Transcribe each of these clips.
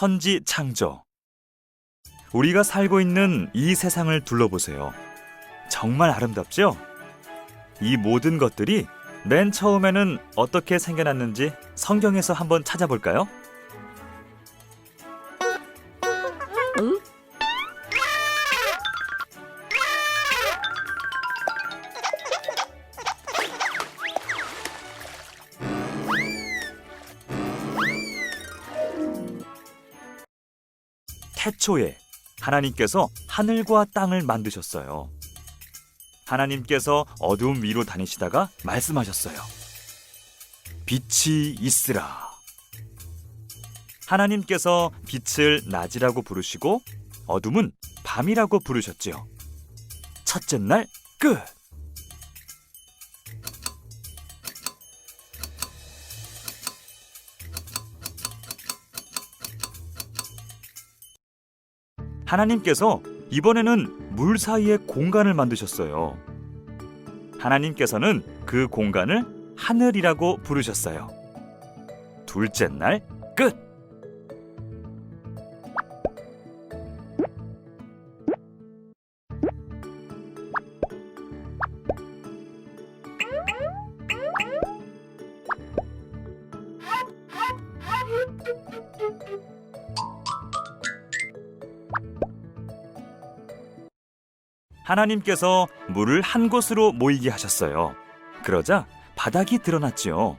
천지 창조. 우리가 살고 있는 이 세상을 둘러보세요. 정말 아름답죠? 이 모든 것들이 맨 처음에는 어떻게 생겨났는지 성경에서 한번 찾아볼까요? 태초에 하나님께서 하늘과 땅을 만드셨어요. 하나님께서 어두움 위로 다니시다가 말씀하셨어요. 빛이 있으라. 하나님께서 빛을 낮이라고 부르시고 어둠은 밤이라고 부르셨지요. 첫째 날 끝. 하나님께서 이번에는 물 사이에 공간을 만드셨어요. 하나님께서는 그 공간을 하늘이라고 부르셨어요. 둘째 날 끝. 하나님께서 물을 한 곳으로 모이게 하셨어요. 그러자 바닥이 드러났지요.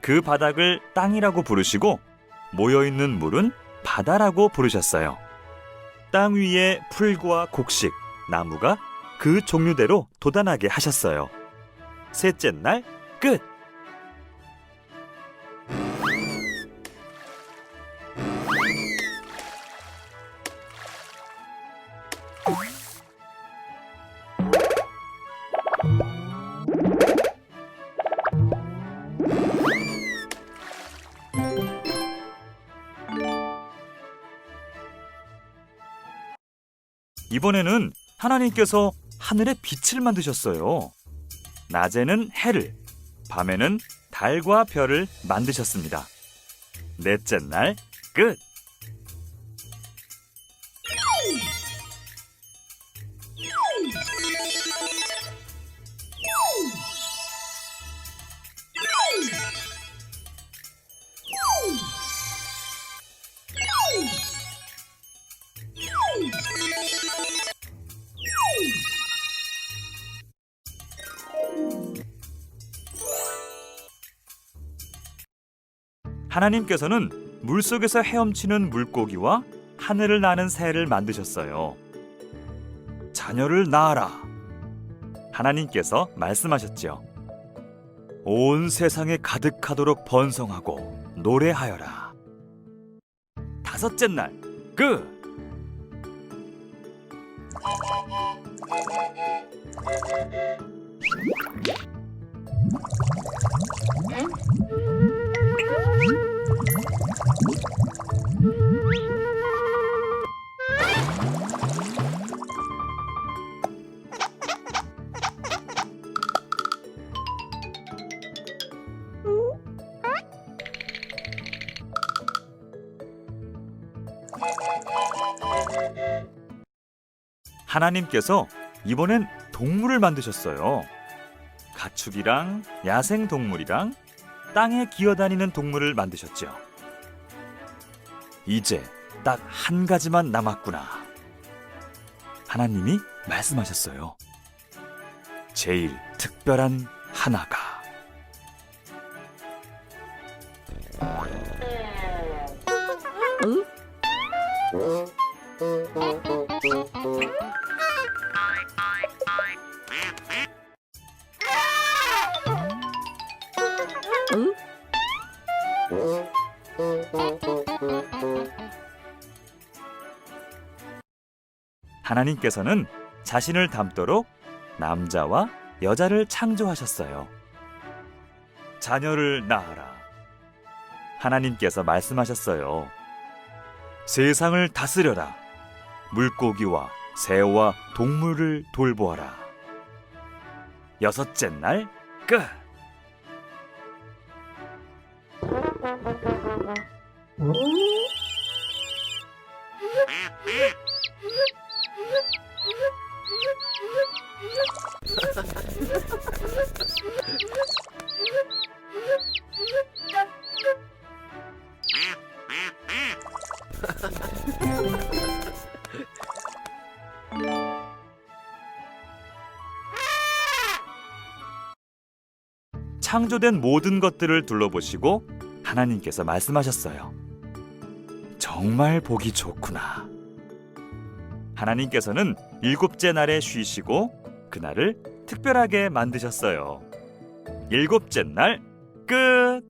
그 바닥을 땅이라고 부르시고 모여 있는 물은 바다라고 부르셨어요. 땅 위에 풀과 곡식, 나무가 그 종류대로 돋아나게 하셨어요. 셋째 날 끝. 이번에는 하나님께서 하늘에 빛을 만드셨어요. 낮에는 해를, 밤에는 달과 별을 만드셨습니다. 넷째 날 끝. 하나님께서는 물속에서 헤엄치는 물고기와 하늘을 나는 새를 만드셨어요. 자녀를 낳아라. 하나님께서 말씀하셨죠. 온 세상에 가득하도록 번성하고 노래하여라. 다섯째 날, 끝. 하나님께서 이번엔 동물을 만드셨어요. 가축이랑 야생 동물이랑 땅에 기어다니는 동물을 만드셨죠. 이제 딱 한 가지만 남았구나. 하나님이 말씀하셨어요. 제일 특별한 하나가. 하나님께서는 자신을 닮도록 남자와 여자를 창조하셨어요. 자녀를 낳아라. 하나님께서 말씀하셨어요. 세상을 다스려라. 물고기와 새와 동물을 돌보아라. 여섯째 날 끝. 창조된 모든 것들을 둘러보시고 하나님께서 말씀하셨어요. 정말 보기 좋구나. 하나님께서는 일곱째 날에 쉬시고 그날을 특별하게 만드셨어요. 일곱째 날 끝.